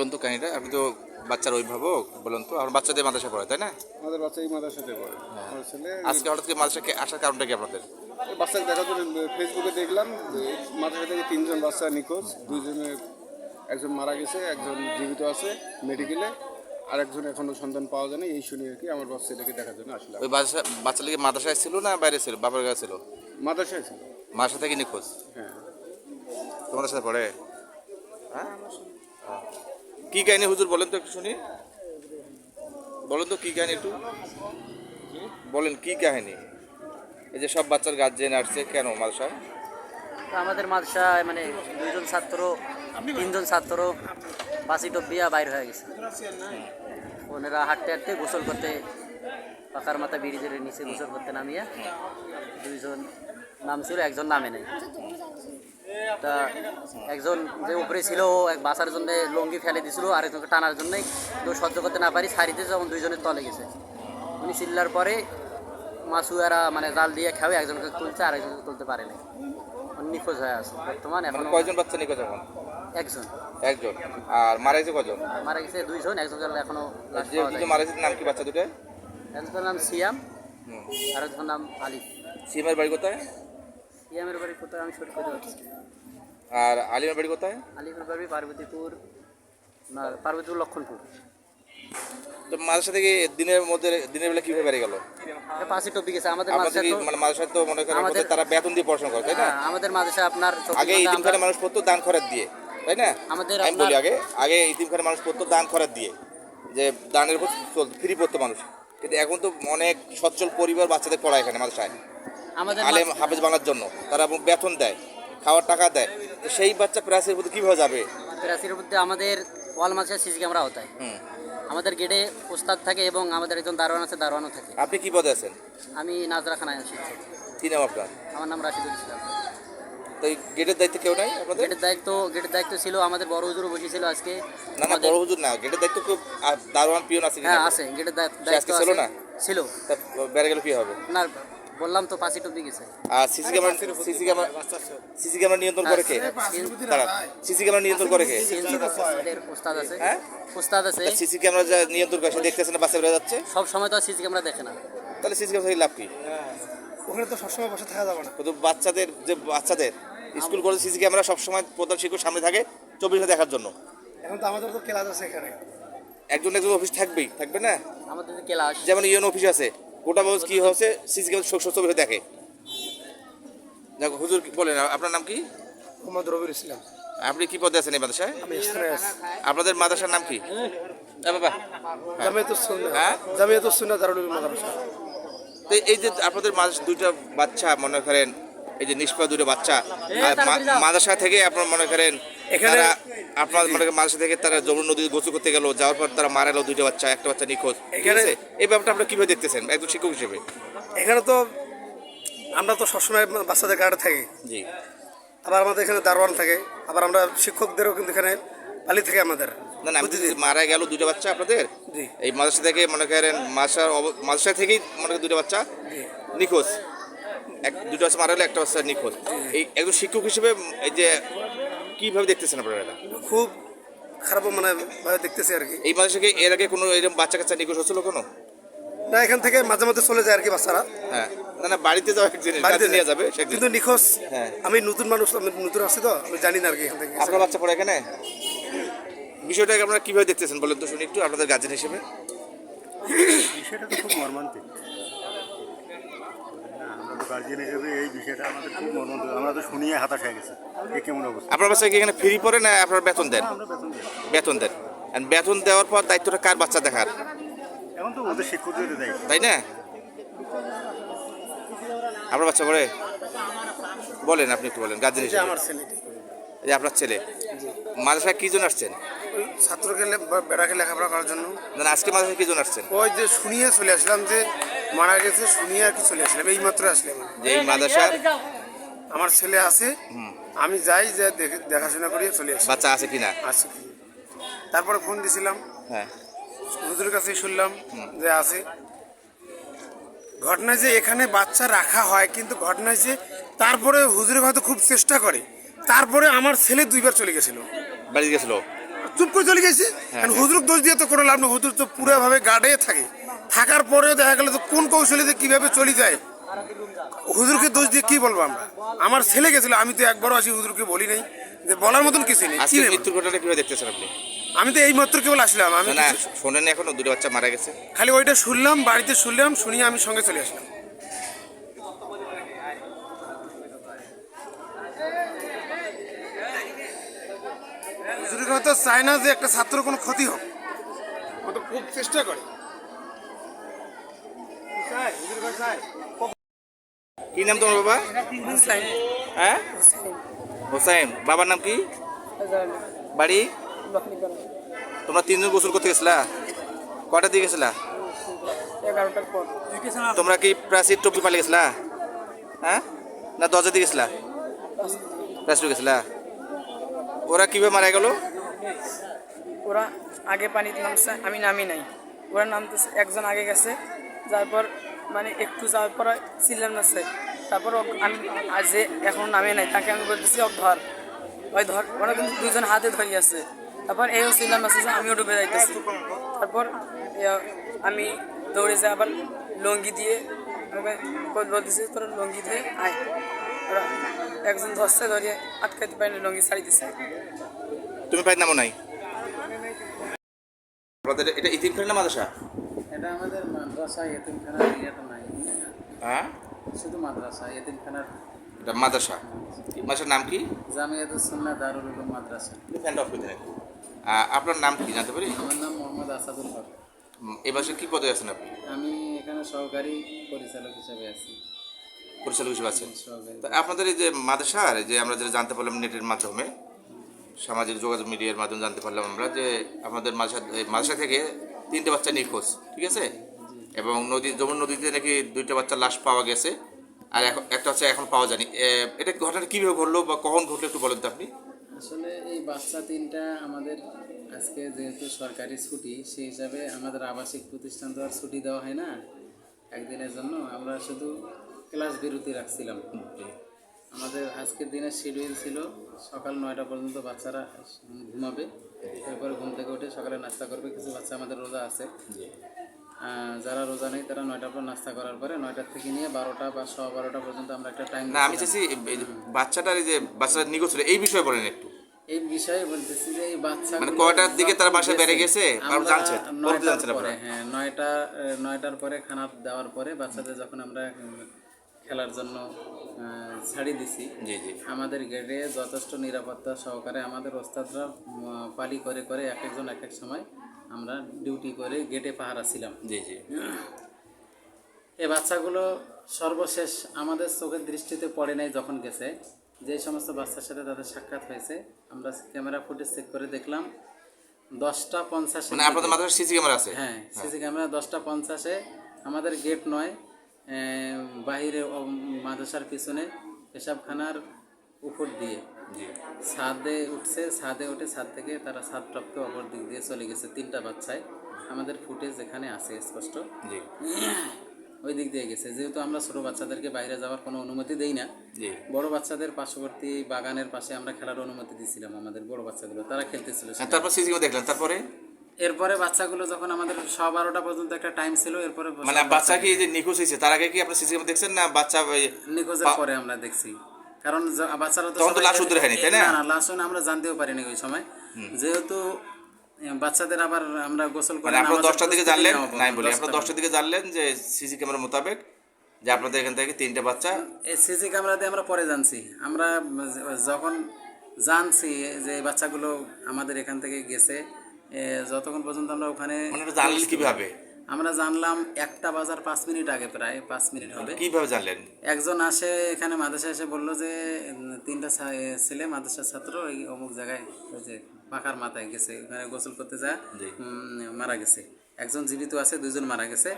বলুন তো কাহিনিটা। আপনি তো বাচ্চার অভিভাবক বলুন তো। আমার বাচ্চাদের মাদ্রাসা পড়ে তাই না? আমাদের বাচ্চা এই মাদ্রাসাতে পড়ে। আমার ছেলে আজকে হঠাৎ করে মাদ্রাসাকে আসার কারণটা কি আপনাদের? বাচ্চাকে দেখার জন্য ফেসবুকে দেখলাম যে মাদ্রাসা থেকে তিনজন বাচ্চা নিখোঁজ। দুইজনের একজন মারা গেছে একজন জীবিত আছে মেডিকেলে আর একজন এখনও সন্ধান পাওয়া যায় না এই শুনে আর কি আমার বাচ্চাটাকে দেখার জন্য আসলাম। ওই বাচ্চা বাচ্চা লিগে মাদ্রাসায় ছিল না বাইরে ছিল? বাবার কাছে ছিল? মাদ্রাসায় ছিল। মাদ্রাসা থেকে নিখোঁজ? হ্যাঁ। তোমাদের সাথে পড়ে? হ্যাঁ? কি কাহিনী হুজুর বলেন তো একটু শুনি। বলেন তো কি কাহিনী একটু। বলেন কি কাহিনী এই যে সব বাচ্চার গার্জেন আসছে কেন মাদ্রাসায়? তো আমাদের মাদ্রাসায় মানে দুইজন ছাত্র তিনজন ছাত্র বাসি ডব্বিয়া বাইর হয়ে গেছে। ওনারা হাঁটতে হাঁটতে গোসল করতে পাকার মাথা বিড়ি ব্রিজের নিচে গোসল করতে নামিয়ে দুইজন নাম ছিল একজন নামে নেই। তা একজন যে উপরে ছিল এক বাসার জন্য লঙ্গি ফেলে দিছিল আরেকজনকে টানার জন্যই। তো সহ্য করতে না পারি সারিতে যখন দুইজনের তলে গেছে। উনি চিল্লার পরে মাসুয়ারা মানে জাল দিয়ে খাবে একজনকে তুলছে আর একজনকে তুলতে পারে না নিখোঁজ হয়ে আছে বর্তমান মানে এখন কয়জন বাচ্চা নিখোঁজ এখন? একজন। একজন। আর মারা গেছে কজন? মারা গেছে দুইজন একজনের এখনও মারা গেছে নাম কি বাচ্চা দুটো একজনের নাম সিয়াম আর একজনের নাম আলিফ। সিমের বাড়ি কোথায়? সিয়ামের বাড়ি কোথায় আমি পারছি না। আর আলিমের বাড়ি কোথায়? আলিফের বাড়ি পার্বতীপুর পার্বতীপুর লক্ষণপুর। তো মাদ্রাসা থেকে দিনের মধ্যে দিনের বেলা কীভাবে বেড়ে গেল? পাঁচই টপিক গেছে আমাদের মাদ্রাসা মানে মাদ্রাসায় তো মনে করেন আমাদের- তারা বেতন দিয়ে পড়াশোনা করে তাই না? হ্যাঁ, আমাদের মাদ্রাসা আপনার আগে ঘণ্টা ইতিম আমরা- খানে মানুষ পড়তো দান খরচ দিয়ে তাই না? আমাদের আমি বলি আগে আগে ইতিম খানে মানুষ পড়তো দান খরচ দিয়ে যে দানের উপর ফ্রি পড়তো মানুষ। কিন্তু এখন তো অনেক সচ্ছল পরিবার বাচ্চাদের পড়ায় এখানে মাদ্রাসায়। আমাদের আলেম হাফেজ বানার জন্য তারা বেতন দেয়। খাওয়ার টাকা দেয়। তো সেই বাচ্চা প্রাসের প্রতি কীভাবে যাবে? প্রাচীরের মধ্যে আমাদের ওয়াল মাদ্রাসা সিসি ক্যামেরা হতায় আমাদের গেটে ওস্তাদ থাকে এবং আমাদের একজন দারোয়ান আছে দারোয়ানও থাকে। আপনি কি পদে আছেন? আমি নাজরা খানায় আছি। কি নাম আপনার? আমার নাম রাশিদুল ইসলাম। তো গেটের দায়িত্ব কেউ নাই আপনাদের? গেটের দায়িত্ব গেটের দায়িত্ব ছিল আমাদের বড় হুজুরও বসেছিল আজকে। না না বড় হুজুর না গেটের দায়িত্ব কেউ দারোয়ান পিয়ন আছে হ্যাঁ আছে গেটের দায়- দায়িত্ব ছিল না? ছিল। বেড়ে গেলে কি হবে? না বললাম তো পাঁচই টপি গেছে। আর CC camera CC camera CC camera নিয়ন্ত্রণ করে কে? তারা সিসি ক্যামেরা নিয়ন্ত্রণ করে কে? ওস্তাদ আছে। হ্যাঁ? ওস্তাদ আছে। সিসি ক্যামেরা যা নিয়ন্ত্রণ করে সে দেখতেছে না বাচ্চা বেড়ে যাচ্ছে? সব সময় তো সিসি ক্যামেরা দেখে না। তাহলে সিসি ক্যামেরা লাভ কি? ওখানে তো সবসময় বসে থাকা যাবে না। কিন্তু বাচ্চাদের যে বাচ্চাদের স্কুল কলেজ সিসি ক্যামেরা সবসময় প্রধান শিক্ষক সামনে থাকে চব্বিশ ঘণ্টা দেখার জন্য। এখন তো আমাদের তো ক্লাস আছে এখানে। একজন একজন অফিস থাকবেই থাকবে না? আমাদের যে ক্লাস। যেমন ইউন অফিস আছে। গোটা মানুষ কি হচ্ছে? সিসি ক্যামেরা ছবি দেখে। দেখো হুজুর বলেন আপনার নাম কি? মোহাম্মদ রবির ইসলাম। আপনি কি পদে আছেন এই মাদ্রাসায়? আমি আপনাদের মাদ্রাসার নাম কি? বাবা। হ্যাঁ? জামিয়াতুস সুন্নাহ দারুল উলুম মাদ্রাসা। তো এই যে আপনাদের মাদ্রাসা দুইটা বাচ্চা মনে করেন এই যে নিষ্পাপ দুটো বাচ্চা আর মাদ্রাসা থেকে আপনার মনে করেন এখানে- আপনার মনে করেন মাদ্রাসা থেকে তারা যমুনা নদী গোসল করতে গেল যাওয়ার পর তারা মারা গেল দুইটা বাচ্চা একটা বাচ্চা নিখোঁজ। এখানে- এই ব্যাপারটা আপনারা কীভাবে দেখতেছেন? একজন শিক্ষক হিসেবে। এখানে তো আমরা তো সবসময় বাচ্চাদের গাড়ি থাকি। জি। আবার আমাদের এখানে দারোয়ান থাকে আবার আমরা শিক্ষকদেরও কিন্তু এখানে পালি থাকে আমাদের না না। মারা গেল দুটো বাচ্চা আপনাদের? জি। এই মাদ্রাসা থেকে মনে করেন মাদ্রাসা অব- মাদ্রাসা থেকেই মনে করেন দুটো বাচ্চা নিখোঁজ। এক দুটো বাচ্চা মারা গেলো একটা বাচ্চা নিখোঁজ। এই একজন শিক্ষক হিসেবে এই যে কীভাবে দেখতেছেন আপনারা এটা? খুব খারাপ মানে ভাবে দেখতেছি আর কি। এই মাদ্রাসাকে এর আগে কোনো এরকম বাচ্চা কাচ্চা নিখোঁজ হচ্ছিল কোনো? না এখান থেকে মাঝে মাঝে চলে যায় আর কি বাচ্চারা। হ্যাঁ। না না বাড়িতে যাওয়া এক জিনিস বাড়িতে নিয়ে যাবে সে কিন্তু নিখোঁজ হ্যাঁ। আমি নতুন মানুষ আমি নতুন আসছি তো আমি জানি না আর কি এখান থেকে। আপনার বাচ্চা পড়ে এখানে? বিষয়টাকে আপনারা কীভাবে দেখতেছেন বলেন তো শুনি একটু আপনাদের গার্জেন হিসেবে। বিষয়টা তো খুব মর্মান্তিক। গার্জিয়ান হিসেবে এই বিষয়টা আমাদের খুব মর্মান্তিক আমরা তো শুনিয়ে হতাশ হয়ে গেছে এ কেমন অবস্থা। আপনার বাচ্চা কি এখানে ফ্রি পড়ে না আপনার বেতন দেন? আমরা বেতন দিই। বেতন দেন। বেতন দেওয়ার পর দায়িত্বটা কার বাচ্চা দেখার? এখন তো ওদের শিক্ষকদের দেয় তাই না? আপনার বাচ্চা পড়ে? বলেন আপনি একটু বলেন গার্জেন যে হিসেবে। আমার ছেলেটি এই যে আপনার ছেলে। মাদ্রাসায় কি জন আসছেন? ওই ছাত্রকে লে- বা বেড়াকে লেখাপড়া করার জন্য। না না, আজকে মাদ্রাসায় কি জন আসছেন? ওই যে শুনিয়ে চলে আসলাম যে মারা গেছে শুনিয়ে আর কি চলে আসলাম। এই মাত্র আসলাম যে এই মাদ্রাসার আমার ছেলে আছে আমি যাই যে দেখে- দেখাশোনা করি চলে আসি। বাচ্চা আছে কিনা? আসি কি? তারপরে ফোন দিছিলাম। হ্যাঁ। হুজুরের কাছে শুনলাম যে আছে। ঘটনা যে এখানে বাচ্চা রাখা হয় কিন্তু ঘটনা যে তারপরে হুজুরের হয়তো খুব চেষ্টা করে। তারপরে আমার ছেলে দুইবার চলে গেছিল। বাড়ি গেছিল? চুপ করে চলে গেছে। কারণ হুজুর দোষ দিয়ে তো কোনো লাভ নেই। হুজুর তো পুরোভাবে গার্ডে থাকে। থাকার পরেও দেখা গেল তো কোন কৌশলে যে কীভাবে চলে যায়। হুজুরকে দোষ দিয়ে কি বলব আমরা? আমার ছেলে গেছিল আমি তো একবারও আসি হুজুরকে বলি নাই। যে বলার মতন কিছু নেই আজকে মৃত্যুর ঘটনাটা কীভাবে দেখতেছেন আপনি? আমি তো এই মাত্র কেবল আসলাম আমি না না শোনেন এখনও দুটো বাচ্চা মারা গেছে। খালি ওইটা শুনলাম বাড়িতে শুনলাম শুনিয়ে আমি সঙ্গে চলে আসলাম। হুজুরের হয়তো চায় না যে একটা ছাত্র কোনো ক্ষতি হোক। ও তো খুব চেষ্টা করে। কি নাম তোমার বাবা? হ্যাঁ? হোসাইন। বাবার নাম কি? বাড়ি? তোমরা তিনজন গোসল করতে গেছিলা? কটা দিয়ে গেছিলা? তোমরা কি প্রাচীর টপি পালিয়ে গেছিলা? হ্যাঁ? না দরজা দিয়ে গেছিলা? প্রাচীর গেছিলা? ওরা কীভাবে মারা গেল? ওরা আগে পানিতে নামছে আমি নামি নাই। ওরা নামতেছে একজন আগে গেছে যারপর মানে একটু যাওয়ার পর চিল্লাম নাচছে তারপর আমি যে এখন নামে নাই তাকে আমি বলতেছি ও ধর। ওই ধর। ওরা কিন্তু দুজন হাতে ধরি আছে। তারপর এই চিল্লাম নাচছে যে আমিও ডুবে যাইতেছি। তারপর আমি দৌড়ে যাই আবার লঙ্গি দিয়ে। আমাকে বল- বলতেছি তোর লঙ্গি দিয়ে আয়। ওরা একজন ধরছে ধরিয়ে আটকাইতে পারিনি লঙ্গি ছাড়ি দিছে। তুমি পাই নামো নাই? আপনাদের এটা ইতিমখানা না মাদ্রাসা? এটা আমাদের মাদ্রাসা এতিমখানার ইয়েটা নাই। হ্যাঁ শুধু মাদ্রাসা এতিমখানার এটা মাদ্রাসা। মাদ্রাসার নাম কি? জামিয়াতুল সুন্নাহ দারুল উলুম মাদ্রাসা। ফ্যানটা অফ করে আপনার নাম কি জানতে পারি? আমার নাম মোহাম্মদ আসাদুল হক। এই মাসে কি পদে আছেন আপনি? আমি এখানে সহকারী পরিচালক হিসেবে আছি। পরিচালক হিসেবে আছেন। তা আপনাদের এই যে মাদ্রাসার যে আমরা যেটা জানতে পারলাম নেটের মাধ্যমে সামাজিক যোগাযোগ মিডিয়ার মাধ্যমে জানতে পারলাম আমরা যে আমাদের মাদ্রাসা মাদ্রাসা থেকে তিনটে বাচ্চা নিখোঁজ ঠিক আছে? এবং নদী যমুন নদীতে নাকি দুইটা বাচ্চার লাশ পাওয়া গেছে। আর এখন একটা হচ্ছে এখন পাওয়া যায়নি। এটা ঘটনাটা কীভাবে ঘটলো বা কখন ঘটলো একটু বলেন তো আপনি। আসলে এই বাচ্চা তিনটা আমাদের আজকে যেহেতু সরকারি ছুটি সেই হিসাবে আমাদের আবাসিক প্রতিষ্ঠান তো আর ছুটি দেওয়া হয় না একদিনের জন্য। আমরা শুধু ক্লাস বিরতি রাখছিলাম। আমাদের আজকের দিনের শিডিউল ছিল সকাল নয়টা পর্যন্ত বাচ্চারা ঘুমাবে। এরপরে ঘুম থেকে উঠে সকালে নাস্তা করবে। কিছু বাচ্চা আমাদের রোজা আছে। যারা রোজা নেই তারা নয়টার পর নাস্তা করার পরে নয়টার থেকে নিয়ে বারোটা বা ছ বারোটা পর্যন্ত আমরা একটা টাইম না আমি চাইছি বাচ্চাটার এই যে বাচ্চাটা নিখোঁজ এই বিষয়ে বলেন একটু। এই বিষয়ে বলতেছি যে এই বাচ্চা মানে কয়টার দিকে তারা বাসায় বেড়ে গেছে? আর নয়টার পরে হ্যাঁ নয়টা নয়টার পরে খানা দেওয়ার পরে বাচ্চাদের যখন আমরা খেলার জন্য ছাড়ি দিছি জি জি। আমাদের গেটে যথেষ্ট নিরাপত্তা সহকারে আমাদের ওস্তাদরা পালি করে করে এক একজন এক এক সময় আমরা ডিউটি করে গেটে পাহারা ছিলাম। জি জি। এই বাচ্চাগুলো সর্বশেষ আমাদের চোখের দৃষ্টিতে পড়ে নাই যখন গেছে। যে সমস্ত বাচ্চার সাথে তাদের সাক্ষাৎ হয়েছে আমরা ক্যামেরা ফুটেজ চেক করে দেখলাম। দশটা পঞ্চাশে মানে আপনাদের মাথায় সিসি ক্যামেরা আছে? হ্যাঁ সিসি ক্যামেরা দশটা পঞ্চাশে। আমাদের গেট নয় বাহিরে মাদ্রাসার পিছনে পেশাবখানার উপর দিয়ে। ছাদে উঠছে ছাদে উঠে ছাদ থেকে তারা ছাদ টপকে অপর দিক দিয়ে চলে গেছে তিনটা বাচ্চায়। আমাদের ফুটেজ এখানে আছে স্পষ্ট। ওই দিক দিয়ে গেছে। যেহেতু আমরা ছোট বাচ্চাদেরকে বাইরে যাওয়ার কোনো অনুমতি দেই না বড় বাচ্চাদের পার্শ্ববর্তী বাগানের পাশে আমরা খেলার অনুমতি দিয়েছিলাম আমাদের বড় বাচ্চাগুলো। তারা খেলতেছিল হ্যাঁ, তারপর সিসি দেখলেন তারপরে? এরপরে বাচ্চাগুলো যখন আমাদের ছ বারোটা পর্যন্ত একটা টাইম ছিল এরপরে মানে বাচ্চা কি যে নিখোঁজ হয়েছে তার আগে কি আপনি সিসি দেখছেন না বাচ্চা নিখোঁজের পরে আমরা দেখছি। কারণ বাচ্চারা তো তখন তো লাশ উদ্ধার হয়নি, তাই না? না লাশ আমরা জানতেও পারিনি ওই সময়। যেহেতু বাচ্চাদের আবার আমরা গোসল করে মানে আপনারা দশটার দিকে জানলেন? নাই বলি আপনারা দশটার দিকে জানলেন যে সিসি ক্যামেরা মোতাবেক যে আপনাদের এখান থেকে তিনটে বাচ্চা? সিসি ক্যামেরা দিয়ে আমরা পরে জানছি। আমরা যখন জানছি যে বাচ্চাগুলো আমাদের এখান থেকে গেছে যতক্ষণ পর্যন্ত আমরা ওখানে মানে জানলেন কীভাবে? আমরা জানলাম একটা বাজার পাঁচ মিনিট আগে প্রায় পাঁচ মিনিট হবে। কীভাবে জানলেন? একজন আসে এখানে মাদ্রাসা এসে বলল যে তিনটা ছেলে মাদ্রাসার ছাত্র ওই অমুক জায়গায় ওই যে পাকার মাথায় গেছে ওখানে গোসল করতে যা। মারা গেছে। একজন জীবিত আছে দুজন মারা গেছে।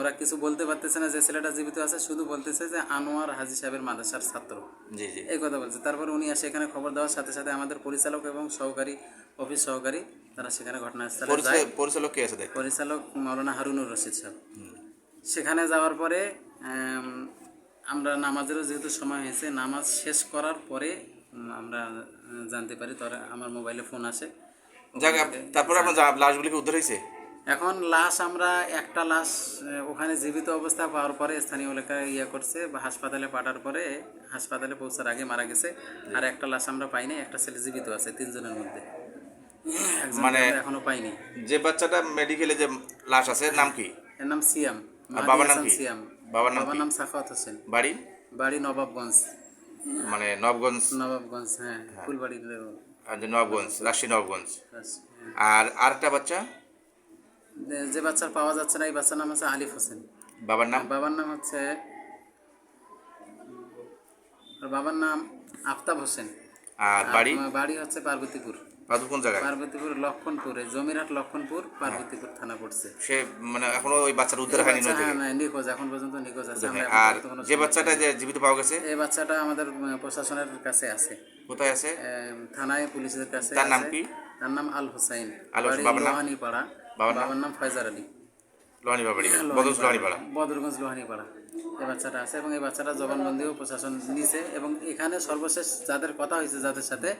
ওরা কিছু বলতে পারতেছে না যে ছেলেটা জীবিত আছে শুধু বলতেছে যে আনোয়ার হাজি সাহেবের মাদ্রাসার ছাত্র। জি জি। এই কথা বলছে। তারপর উনি আসে এখানে খবর দেওয়ার সাথে সাথে আমাদের পরিচালক এবং সহকারী অফিস সহকারী তারা সেখানে ঘটনাস্থলে যায়। পরিচালক কে আছে পরিচালক মাওলানা হারুনুর রশিদ সাহেব। সেখানে যাওয়ার পরে আমরা নামাজেরও যেহেতু সময় হয়েছে নামাজ শেষ করার পরে আমরা জানতে পারি তোর আমার মোবাইলে ফোন আসে। তারপরে আপনার যা- লাশগুলি কি উদ্ধার হয়েছে? এখন লাশ আমরা একটা লাশ ওখানে জীবিত অবস্থা পাওয়ার পরে স্থানীয় এলাকায় ইয়ে করছে বা হাসপাতালে পাঠার পরে হাসপাতালে পৌঁছার আগে মারা গেছে। আর একটা লাশ আমরা পাইনি একটা ছেলে জীবিত আছে তিনজনের মধ্যে। মানে- এখনও পাইনি। যে বাচ্চাটা মেডিকেলে যে লাশ আছে নাম কি? এর নাম সিয়াম। বাবার নাম কি? সিয়াম। বাবার নাম বাবার? নাম সাখাওয়াত হোসেন। বাড়ি? বাড়ি নবাবগঞ্জ। মানে নবগঞ্জ নবাবগঞ্জ হ্যাঁ ফুলবাড়ির আর নবগঞ্জ রাজশাহী নবগঞ্জ হ্যাঁ। আর আরেকটা বাচ্চা? যে বাচ্চার পাওয়া যাচ্ছে না এই বাচ্চার নাম হচ্ছে আলিফ হোসেন। বাবার নাম? বাবার নাম হচ্ছে বাবার নাম আফতাব হোসেন। আর বাড়ি? বাড়ি হচ্ছে পার্বতীপুর। বাদু কোন জায়গায়? পার্বতীপুর লক্ষণপুর জমিরহাট লক্ষণপুর পার্বতীপুর থানা পড়ছে। সে মানে এখনও ওই বাচ্চার উদ্ধার হয়নি নদী হ্যাঁ, নিখোঁজ এখন পর্যন্ত নিখোঁজ আছে। আর যে বাচ্চাটা যে জীবিত পাওয়া গেছে? এই বাচ্চাটা আমাদের প্রশাসনের কাছে আছে। কোথায় আছে? থানায় পুলিশের কাছে তার নাম কি? তার নাম আল হোসাইন। আল বাড়ি বাবার নাম? পাড়া বাবার নাম? বাবার নাম ফয়জার আলী বদরগঞ্জ লোহানি পাড়া। এই বাচ্চাটা আছে এবং এই বাচ্চাটা জবানবন্দিও প্রশাসন নিছে এবং এখানে সর্বশেষ যাদের কথা হয়েছে যাদের সাথে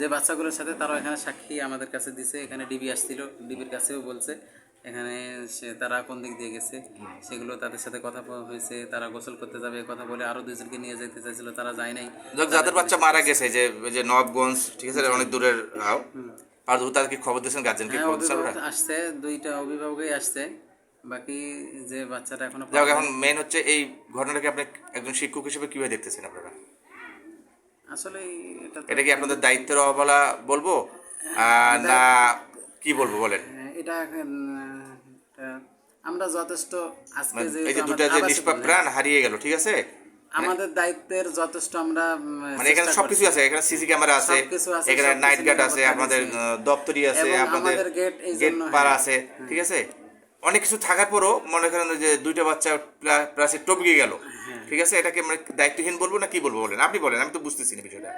যে বাচ্চাগুলোর সাথে তারা এখানে সাক্ষী আমাদের কাছে দিছে। এখানে ডিবি আসছিল ডিবির কাছেও বলছে এখানে সে তারা কোন দিক দিয়ে গেছে সেগুলো তাদের সাথে কথা হয়েছে তারা গোসল করতে যাবে কথা বলে আরও দুইজনকে নিয়ে যেতে চাইছিল তারা যায় নাই। যাদের বাচ্চা মারা গেছে যে যে নবগঞ্জ ঠিক আছে অনেক দূরের আর তাদের কি খবর দিয়েছেন গার্জেন কি হ্যাঁ খবর দিয়েছেন ওরা? আসছে দুইটা অভিভাবকই আসছে। বাকি যে বাচ্চাটা এখনও যাক এখন মেন হচ্ছে এই ঘটনাটাকে আপনি একজন শিক্ষক হিসেবে কীভাবে দেখতেছেন আপনারা? আসলে এটা এটা কি আপনাদের দায়িত্বের অবহেলা বলব? আহ, না কি বলব বলেন? হ্যাঁ, এটা আমরা যথেষ্ট আজকে মানে যেহেতু এই যে দুটা যে নিষ্পাপ প্রাণ হারিয়ে গেল ঠিক আছে? আমাদের দায়িত্বের যথেষ্ট আমরা মানে এখানে সবকিছু আছে এখানে সিসি ক্যামেরা আছে এখানে নাইট গার্ড আছে আমাদের আপনাদের দপ্তরি আছে আপনাদের আমাদের গেট গেট পার আছে ঠিক আছে? অনেক কিছু থাকার পরও মনে করেন যে দুইটা বাচ্চা প্রায় প্লাসে টপকে গেল হ্যাঁ। ঠিক আছে? এটাকে মানে দায়িত্বহীন বলব না কি বলব বলেন? আপনি বলেন আমি তো বুঝতেছি না বিষয়টা।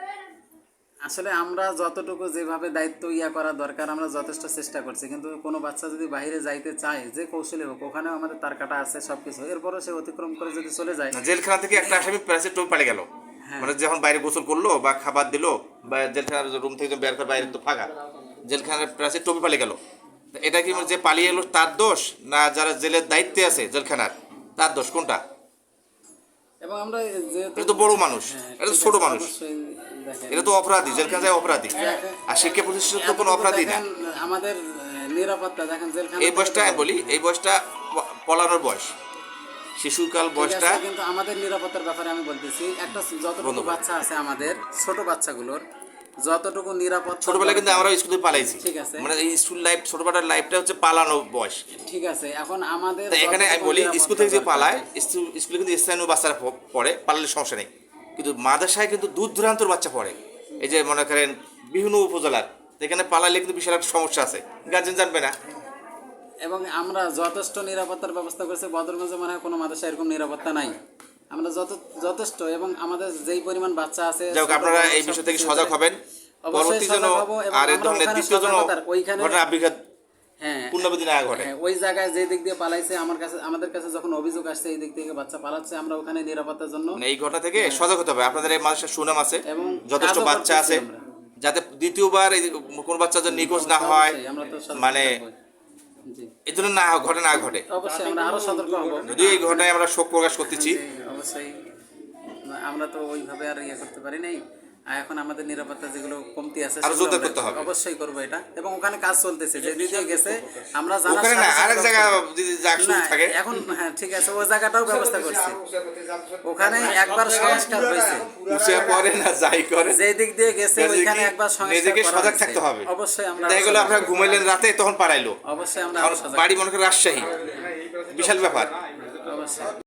আসলে আমরা যতটুকু যেভাবে দায়িত্ব ইয়া করা দরকার আমরা যথেষ্ট চেষ্টা করছি। কিন্তু কোনো বাচ্চা যদি বাইরে যাইতে চায় যে কৌশলে হোক ওখানেও আমাদের তার কাটা আছে সবকিছু। এরপরও সে অতিক্রম করে যদি চলে যায় জেলখানা থেকে একটা আসামি প্লাসে টোপ পালে গেল। হ্যাঁ। মানে যখন বাইরে গোসল করল বা খাবার দিলো বা জেলখানার রুম থেকে বের করে বাইরে তো ফাঁকা জেলখানার প্লাসে টোপে পালে গেল। এটা কি যে পালিয়ে এলো তার দোষ না যারা জেলের দায়িত্বে আছে জেলখানার তার দোষ কোনটা? এবং আমরা যেহেতু এটা তো বড় মানুষ হ্যাঁ, এটা তো ছোট মানুষ। এটা তো অপরাধী জেলখানা যায় অপরাধী। আর শিক্ষা প্রতিষ্ঠান তো কোনো অপরাধী না। আমাদের নিরাপত্তা দেখেন জেলখানা এই বয়সটা বলি এই বয়সটা পলানোর বয়স। শিশুকাল বয়সটা কিন্তু আমাদের নিরাপত্তার ব্যাপারে আমি বলতেছি একটা যতটুকু। বাচ্চা আছে আমাদের ছোট বাচ্চাগুলোর যতটুকু নিরাপত্তা ছোটবেলায় কিন্তু আমরা স্কুলে পালাইছি। ঠিক আছে। মানে এই স্কুল লাইফ ছোটবেলার লাইফটা হচ্ছে পালানো বয়স। ঠিক আছে এখন আমাদের এখানে আমি বলি স্কুল থেকে যে পালায় স্কুল- স্কুলে কিন্তু স্থানীয় বাচ্চারা পড়ে পালালে সমস্যা নেই। কিন্তু মাদ্রাসায় কিন্তু দূর দূরান্তর বাচ্চা পড়ে। এই যে মনে করেন বিভিন্ন উপজেলার এখানে পালালে কিন্তু বিশাল একটা সমস্যা আছে। গার্জেন জানবে না। এবং আমরা যথেষ্ট নিরাপত্তার ব্যবস্থা করেছি বদরগঞ্জে মনে হয় কোনো মাদ্রাসা এরকম নিরাপত্তা নাই। আমরা যত যথেষ্ট এবং আমাদের যেই পরিমাণ বাচ্চা আছে যাই হোক আপনারা এই বিষয় থেকে সজাগ হবেন। পরবর্তী যেন আর এই ধরনের দ্বিতীয় যেন ওইখানে- ঘটনা পুনরাবৃত্তি না ঘটে। হ্যাঁ, ওই জায়গায় যে দিক দিয়ে পালাইছে আমার কাছে আমাদের কাছে যখন অভিযোগ আসছে এই দিক থেকে বাচ্চা পালাচ্ছে আমরা ওখানে নিরাপত্তার জন্য মানে এই ঘটনা থেকে সজাগ হতে হবে। আপনাদের এই মানুষের সুনাম আছে। এবং যথেষ্ট বাচ্চা আছে। যাতে দ্বিতীয়বার এই কোন বাচ্চা যেন নিখোঁজ না হয় মানে এই ধরনের না ঘটনা না ঘটে। যদি এই ঘটনায় আমরা শোক প্রকাশ করতেছি। অবশ্যই। আমরা তো ওইভাবে আর ইয়ে করতে পারি নাই। এখন আমাদের নিরাপত্তা যেগুলো কমতি আছে আরও জোরদার করতে হবে। অবশ্যই করব এটা। এবং ওখানে কাজ চলতেছে যে দিকে গেছে আমরা ওখানে না আরেক জায়গা যদি থাকে। এখন হ্যাঁ ঠিক আছে ওই জায়গাটাও ব্যবস্থা করছি। ওখানে একবার সংস্কার হয়েছে। উঠে পড়ে না যাই করে। যে দিক দিয়ে গেছে একবার সংস্কার নিজেকে সজাগ থাকতে হবে। অবশ্যই আমরা দেখা আপনারা ঘুমাইলেন রাতে তখন পারাইলো অবশ্যই আমরা বাড়ি মনে করেন রাজশাহী। বিশাল ব্যাপার। অবশ্যই।